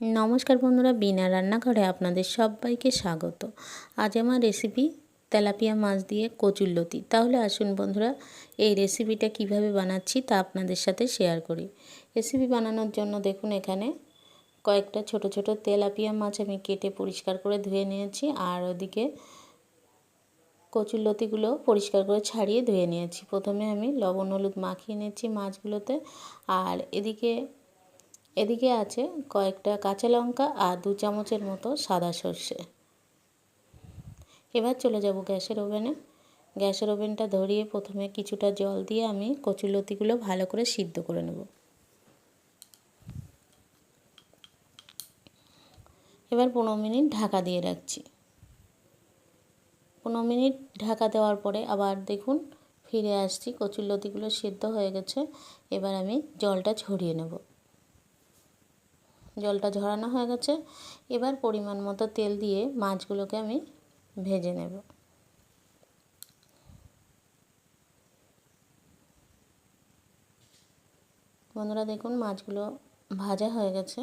নমস্কার বন্ধুরা, বিনা রান্নাঘরে আপনাদের সবাইকে স্বাগত। আজ আমার রেসিপি তেলাপিয়া মাছ দিয়ে কচুরলতি তাহলে আসুন বন্ধুরা, এই রেসিপিটা কীভাবে বানাচ্ছি তা আপনাদের সাথে শেয়ার করি। রেসিপি বানানোর জন্য দেখুন এখানে কয়েকটা ছোট ছোট তেলাপিয়া মাছ আমি কেটে পরিষ্কার করে ধুয়ে নিয়েছি, আর ওদিকে কচুরলতিগুলো পরিষ্কার করে ছাড়িয়ে ধুয়ে নিয়েছি। প্রথমে আমি লবণ হলুদ মাখিয়ে নিয়েছি মাছগুলোতে, আর এদিকে এদিকে আছে কয়েকটা কাঁচা লঙ্কা আর দু চামচের মতো সাদা সর্ষে। এবার চলে যাব গ্যাসের ওভেনে। গ্যাসের ওভেনটা ধরিয়ে প্রথমে কিছুটা জল দিয়ে আমি কচুলতিগুলো ভালো করে সিদ্ধ করে নেব। এবার পনেরো মিনিট ঢাকা দিয়ে রাখছি। পনেরো মিনিট ঢাকা দেওয়ার পরে আবার দেখুন ফিরে আসছি কচুরলতিগুলো সিদ্ধ হয়ে গেছে। এবার আমি জলটা ছড়িয়ে নেব। জলটা ঝরানো হয়ে গেছে। এবার পরিমাণ মতো তেল দিয়ে মাছগুলোকে আমি ভেজে নেব। বন্ধুরা দেখুন, মাছগুলো ভাজা হয়ে গেছে।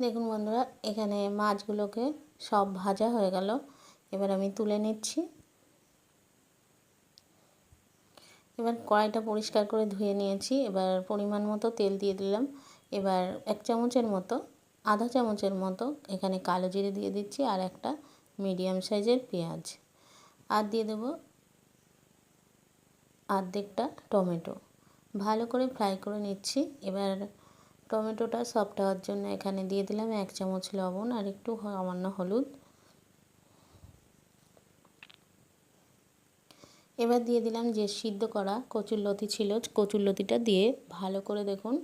দেখুন বন্ধুরা, এখানে মাছগুলোকে সব ভাজা হয়ে গেল। এবার আমি তুলে নিচ্ছি। এবার কড়াইটা পরিষ্কার করে ধুয়ে নিয়েছি। এবার পরিমাণ মতো তেল দিয়ে দিলাম। এবার এক চামচের মতো, আধা চামচের মতো এখানে কালো জিরে দিয়ে দিচ্ছি আর একটা মিডিয়াম সাইজের পেঁয়াজ। আর দিয়ে দেব আর্ধেকটা টমেটো। ভালো করে ফ্রাই করে নিচ্ছি। এবার টমেটোটা সফট হওয়ার জন্য এখানে দিয়ে দিলাম এক চামচ লবণ আর একটু সামান্য হলুদ। এবার দিয়ে দিলাম যে সিদ্ধ করা কচুর লতি ছিল, কচুর লতিটা দিয়ে ভালো করে দেখুন,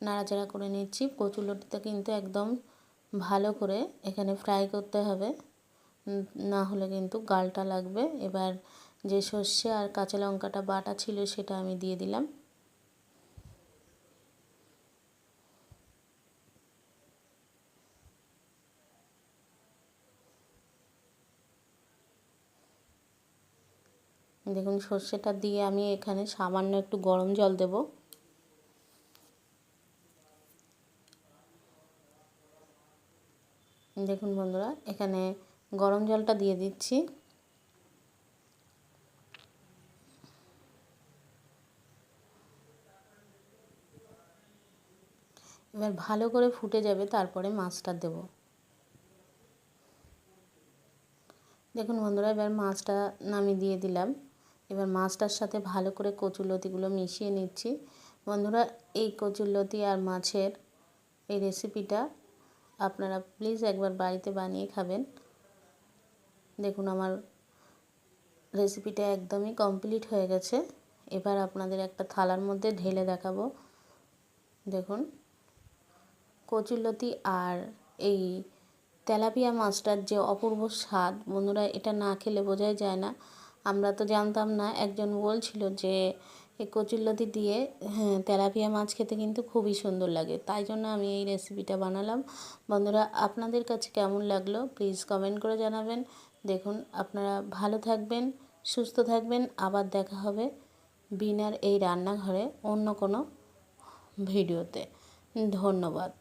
নাড়াচাড়া করে নিচ্ছি। কচুর লতিটা কিন্তু একদম ভালো করে এখানে ফ্রাই করতে হবে, না হলে কিন্তু গালটা লাগবে। এবার যে সর্ষে আর কাঁচা লঙ্কাটা বাটা ছিল সেটা আমি দিয়ে দিলাম। দেখুন, সর্ষেটা দিয়ে আমি এখানে সামান্য একটু গরম জল দেব। দেখুন বন্ধুরা, এখানে গরম জলটা দিয়ে দিচ্ছি। এবার ভালো করে ফুটে যাবে, তারপরে মাছটা দেব। দেখুন বন্ধুরা, এবার মাছটা নামিয়ে দিয়ে দিলাম। এবার মাছটার সাথে ভালো করে কচুরলতিগুলো মিশিয়ে নিচ্ছি। বন্ধুরা, এই কচুরলতি আর মাছের এই রেসিপিটা আপনারা প্লিজ একবার বাড়িতে বানিয়ে খাবেন। দেখুন, আমার রেসিপিটা একদমই কমপ্লিট হয়ে গেছে। এবার আপনাদের একটা থালার মধ্যে ঢেলে দেখাবো। দেখুন কচুরলতি আর এই তেলাপিয়া মাছটার যে অপূর্ব স্বাদ, বন্ধুরা, এটা না খেলে বোঝাই যায় না। আমরা তো জানতাম না, একজন বলছিল যে, এই কচুরলতি দিয়ে হ্যাঁ তেলাপিয়া মাছ খেতে কিন্তু খুবই সুন্দর লাগে। তাই জন্য আমি এই রেসিপিটা বানালাম। বন্ধুরা, আপনাদের কাছে কেমন লাগল? প্লিজ কমেন্ট করে জানাবেন। দেখুন, আপনারা ভালো থাকবেন, সুস্থ থাকবেন। আবার দেখা হবে বিনার এই রান্নাঘরে অন্য কোনো ভিডিওতে। ধন্যবাদ।